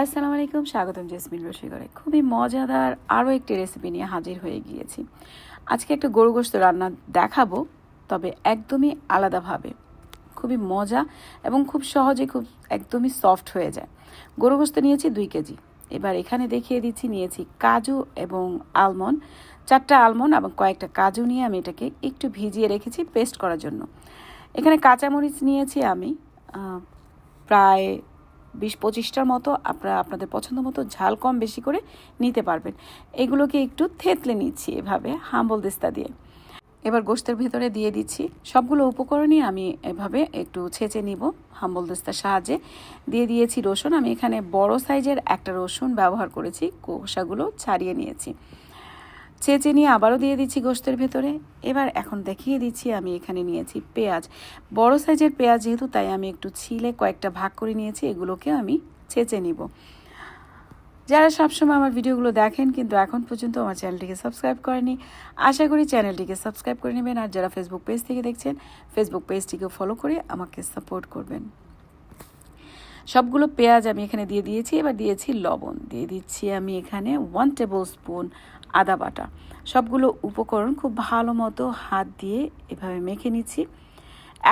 আসসালামু আলাইকুম, স্বাগতম জেসমিন রসিগরে খুবই মজাদার আরও একটি রেসিপি নিয়ে হাজির হয়ে গিয়েছি। আজকে একটা গরু গোস্ত রান্না দেখাবো, তবে একদমই আলাদাভাবে। খুবই মজা এবং খুব সহজে খুব একদমই সফট হয়ে যায়। গরু গোস্ত নিয়েছি দুই কেজি। এবার এখানে দেখিয়ে দিচ্ছি, নিয়েছি কাজু এবং আলমন্ড চারটা আলমন্ড এবং কয়েকটা কাজু নিয়ে আমি এটাকে একটু ভিজিয়ে রেখেছি পেস্ট করার জন্য। এখানে কাঁচামরিচ নিয়েছি আমি প্রায় বিশ পঁচিশটার মতো আপনারা আপনাদের পছন্দ মতো ঝাল কম বেশি করে নিতে পারবেন। এগুলোকে একটু থেতলে নিচ্ছি এভাবে, হাম্বল দিস্তা দিয়ে। এবার গোস্তের ভেতরে দিয়ে দিচ্ছি। সবগুলো উপকরণই আমি এভাবে একটু ছেঁচে নিব হাম্বল দিস্তার সাহায্যে। দিয়ে দিয়েছি রসুন। আমি এখানে বড় সাইজের একটা রসুন ব্যবহার করেছি, কোষাগুলো ছাড়িয়ে নিয়েছি। চেঁচে নিয়ে আবারও দিয়ে দিচ্ছি গোস্তের ভেতরে। এবার এখন দেখিয়ে দিচ্ছি আমি এখানে নিয়েছি পেঁয়াজ। বড় সাইজের পেঁয়াজ যেহেতু, তাই আমি একটু ছিলে কয়েকটা ভাগ করে নিয়েছি এগুলোকে আমি ছেঁচে নিব। যারা সবসময় আমার ভিডিওগুলো দেখেন কিন্তু এখন পর্যন্ত আমার চ্যানেলটিকে সাবস্ক্রাইব করেনি, আশা করি চ্যানেলটিকে সাবস্ক্রাইব করে নেবেন। আর যারা ফেসবুক পেজ থেকে দেখছেন ফেসবুক পেজটিকে ফলো করে আমাকে সাপোর্ট করবেন। সবগুলো পেঁয়াজ আমি এখানে দিয়ে দিয়েছি। এবার দিয়েছি লবণ। দিয়ে দিচ্ছি আমি এখানে ওয়ান টেবিল স্পুন আদা বাটা। সবগুলো উপকরণ খুব ভালো মতো হাত দিয়ে এভাবে মেখে নিচ্ছি।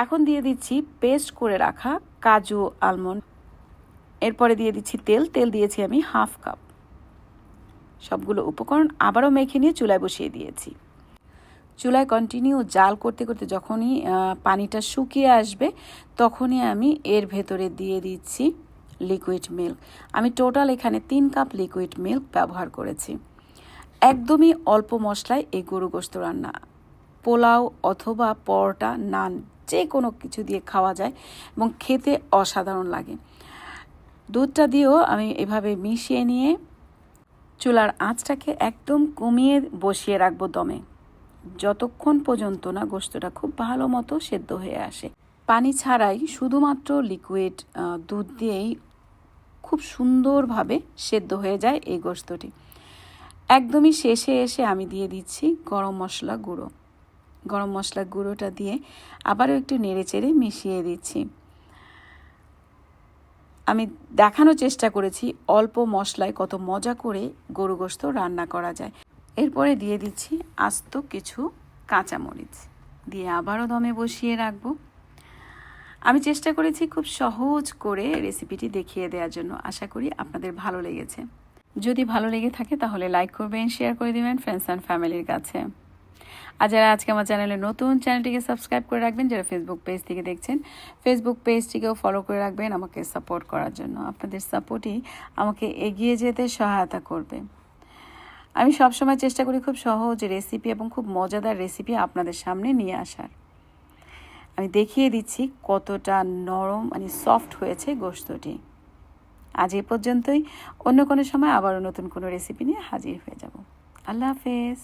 এখন দিয়ে দিচ্ছি পেস্ট করে রাখা কাজু আলমন্ড এরপরে দিয়ে দিচ্ছি তেল। তেল দিয়েছি আমি হাফ কাপ সবগুলো উপকরণ আবারও মেখে নিয়ে চুলায় বসিয়ে দিয়েছি। চুলায় কন্টিনিউ জাল করতে করতে যখনই পানিটা শুকিয়ে আসবে, তখনই আমি এর ভেতরে দিয়ে দিচ্ছি লিকুইড মিল্ক আমি টোটাল এখানে তিন কাপ লিকুইড মিল্ক ব্যবহার করেছি। একদমই অল্প মশলায় এই গরু গোস্ত রান্না। পোলাও অথবা পরোটা, নান, যে কোনো কিছু দিয়ে খাওয়া যায় এবং খেতে অসাধারণ লাগে। দুধটা দিয়েও আমি এভাবে মিশিয়ে নিয়ে চুলার আঁচটাকে একদম কমিয়ে বসিয়ে রাখব দমে। যতক্ষণ পর্যন্ত না গোস্তটা খুব ভালো মতো সেদ্ধ হয়ে আসে। পানি ছাড়াই শুধুমাত্র লিকুইড দুধ দিয়েই খুব সুন্দরভাবে সেদ্ধ হয়ে যায় এই গোস্তটি একদমই শেষে এসে আমি দিয়ে দিচ্ছি গরম মশলা গুঁড়ো। গরম মশলা গুঁড়োটা দিয়ে আবারও একটু নেড়ে চেড়ে মিশিয়ে দিচ্ছি। আমি দেখানোর চেষ্টা করেছি অল্প মশলায় কত মজা করে গরু গোস্ত রান্না করা যায়। এরপরে দিয়ে দিচ্ছি আস্ত কিছু কাঁচামরিচ। দিয়ে আবারও দমে বসিয়ে রাখব। আমি চেষ্টা করেছি খুব সহজ করে রেসিপিটি দেখিয়ে দেওয়ার জন্য। আশা করি আপনাদের ভালো লেগেছে। যদি ভালো লেগে থাকে তাহলে লাইক করবেন, শেয়ার করে দেবেন ফ্রেন্ডস অ্যান্ড ফ্যামিলির কাছে। আর যারা আজকে আমার চ্যানেলে নতুন, চ্যানেলটিকে সাবস্ক্রাইব করে রাখবেন, যারা ফেসবুক পেজ থেকে দেখছেন ফেসবুক পেজটিকেও ফলো করে রাখবেন, আমাকে সাপোর্ট করার জন্য। আপনাদের সাপোর্টই আমাকে এগিয়ে যেতে সহায়তা করবে। আমি সবসময় চেষ্টা করি খুব সহজ রেসিপি এবং খুব মজাদার রেসিপি আপনাদের সামনে নিয়ে আসার। আমি দেখিয়ে দিচ্ছি কতটা নরম মানে সফট হয়েছে গোস্তটি আজ এ পর্যন্তই। অন্য কোনো সময় আবারও নতুন কোনো রেসিপি নিয়ে হাজির হয়ে যাব। আল্লাহ হাফেজ।